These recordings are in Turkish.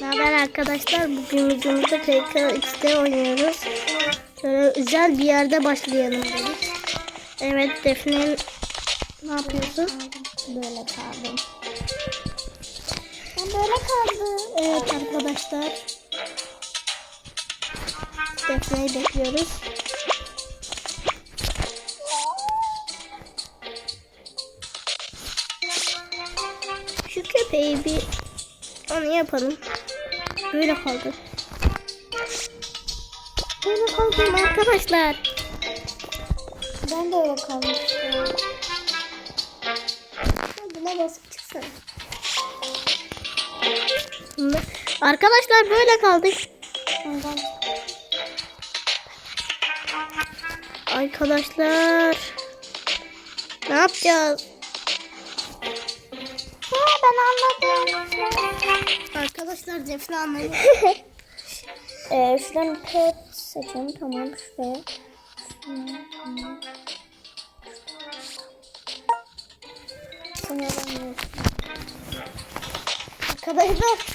Haber arkadaşlar? Bugün videomuzda PKX'de oynuyoruz. Şöyle özel bir yerde başlayalım dedik. Evet Defne ne yapıyorsun? Böyle kaldım. Ben böyle kaldım. Evet arkadaşlar. Defne'yi bekliyoruz. Şu köpeği bir onu yapalım. Böyle kaldı. Böyle kaldım arkadaşlar. Ben de öyle kalmıştım. Buna basıp çıksana. Arkadaşlar böyle kaldık. Arkadaşlar. Ne yapacağız? Ben anladım. Arkadaşlar Defne anlayın. ee, şuradan pet seçelim. Tamam şuraya. Arkadaşlar.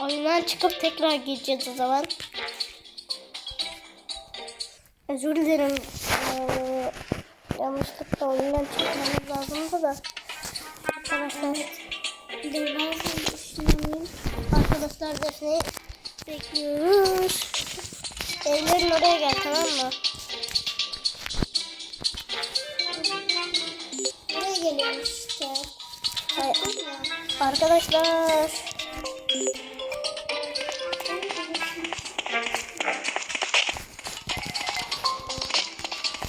Oyundan çıkıp tekrar gireceğiz o zaman. Özür dilerim. Ee, yanlışlıkla oyundan çıkmamız lazımdı da. Arkadaşlar. Dur ben seni düşüneyim. Arkadaşlar Defne'yi bekliyoruz. Evlerin oraya gel tamam mı? Buraya geliyorum işte. Hayır. Arkadaşlar.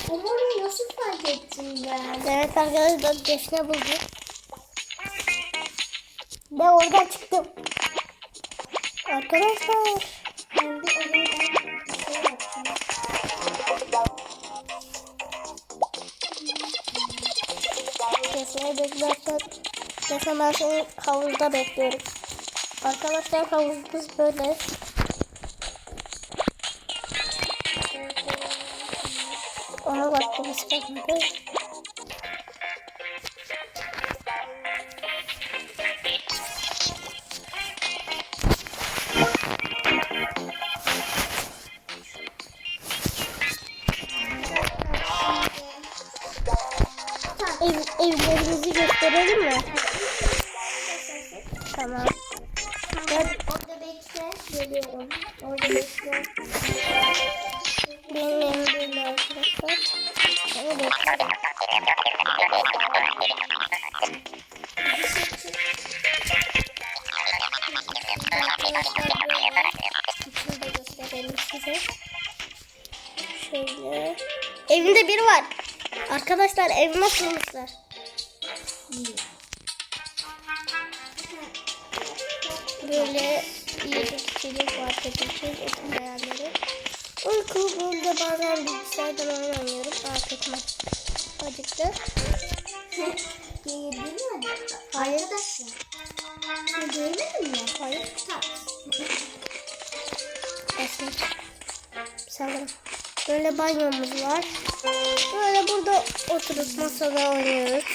Orayı nasıl fark ettim ben? Evet arkadaşlar Defne buldu. Ben oradan çıktım. Arkadaşlar. Ben bir. Defne'yi beklerken Defne ben seni havuzda bekliyorum. Arkadaşlar havuzumuz böyle. Ona baktım çıkmadı. Ev, evlerimizi gösterelim mi? Tamam. Ben orada bekle. Geliyorum. Orada bekle. Benim evim böyle arkadaşlar. Beni gösterelim size. Şöyle. Evinde biri var. Arkadaşlar evime sığmışlar. Böyle yiyecek içecek var pekişir etin beğenleri. Uyku burada bazen bilgisayardan oynuyorum. Afiyet olsun. Acıktı. Değil mi? Hayır. Arkadaşlar. Görmedin mi? Hayır. Tamam. Esnek. Sanırım. Böyle banyomuz var. Böyle burada oturup masada oynuyoruz.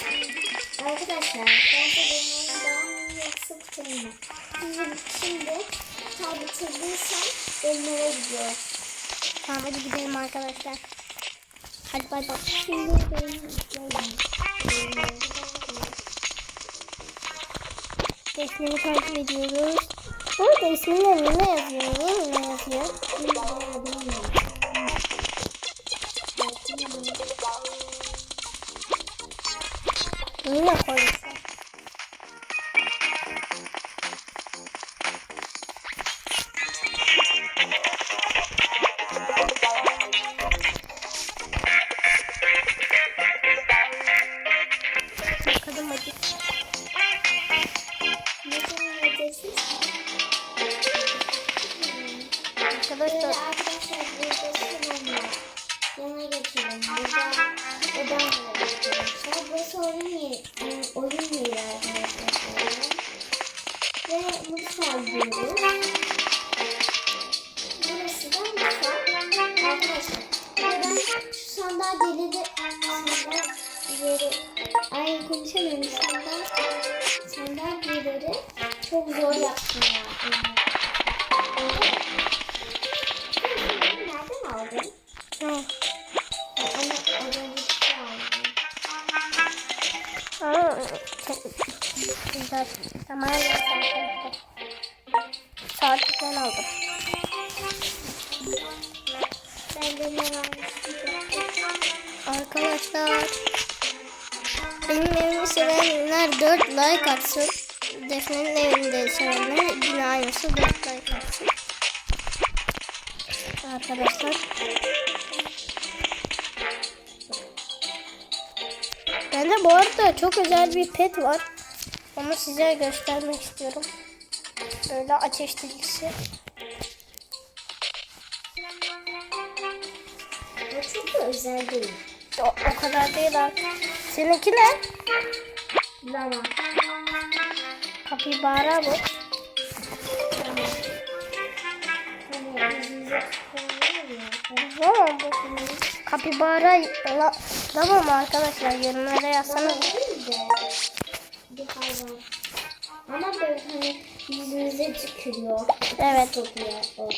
Arkadaşlar ben de benim daha tanımam. Bizim şimdi tabi çizdiysem elmere gidiyor. Tamam hadi gidelim arkadaşlar. Hadi bay bay. Şimdi benim Resmini takip ediyoruz. Bu arada isminin ne yazıyor? Niye ne yazıyor? Niye koymuşlar? Bakalım hadi. Böyle Arkadaşlar arkadaşlar burası oyun yeri, oyun yeri arkadaşlar. Ve mutfağa gidiyoruz. Burası da mutfak. Arkadaşlar buradan şu sandalyeleri sandalyeleri ay konuşamıyorum sandalye sandalyeleri çok zor yaptım ya. Tamam. Saati ben aldım. Ben? Arkadaşlar benim evimi sevenler 4 like atsın. Defne'nin evini de sevenler yine aynısı 4 like atsın. Arkadaşlar. Bende bu arada çok özel bir pet var. Onu size göstermek istiyorum. Böyle ateş delisi. O çok da özel değil. O, o kadar değil artık. Seninki ne? Lama. Kapibara bu. Koyuyor ya. Tamam bu. Kapibara la, lava mı arkadaşlar? Yorumlara yazsanız. Bir hayvan. Ama böyle hani yüzümüze tükürüyor. Evet. Kokuyor o.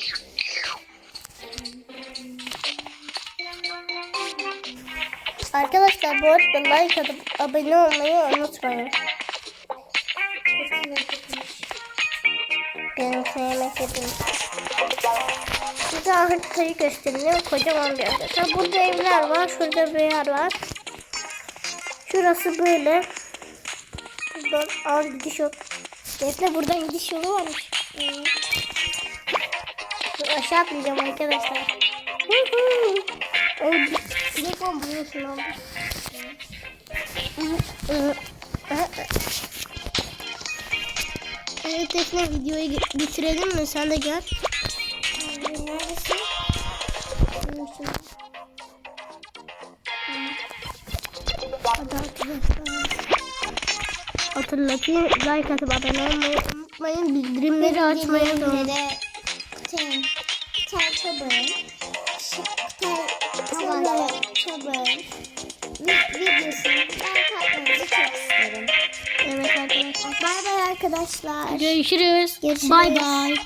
Arkadaşlar bu arada like atıp abone olmayı unutmayın. Benimkine yemek yedim. Size haritayı göstereyim. Kocaman bir harita. Burada evler var. Şurada bir yer var. Şurası böyle. Buradan al gidiş yok. Defne buradan gidiş yolu varmış. Hmm. Dur aşağı atlayacağım arkadaşlar. Telefon burasını aldı. Evet Defne videoyu bitirelim mi? Sen de gel. Hatırlatayım. Like atıp abone olmayı unutmayın. Bildirimleri açmayı unutmayın. Kutay, Çabın, Kutay Çabın videosunu like atmanızı çok isterim. Evet arkadaşlar. Bay bay arkadaşlar. Görüşürüz. Görüşürüz. Bay bay.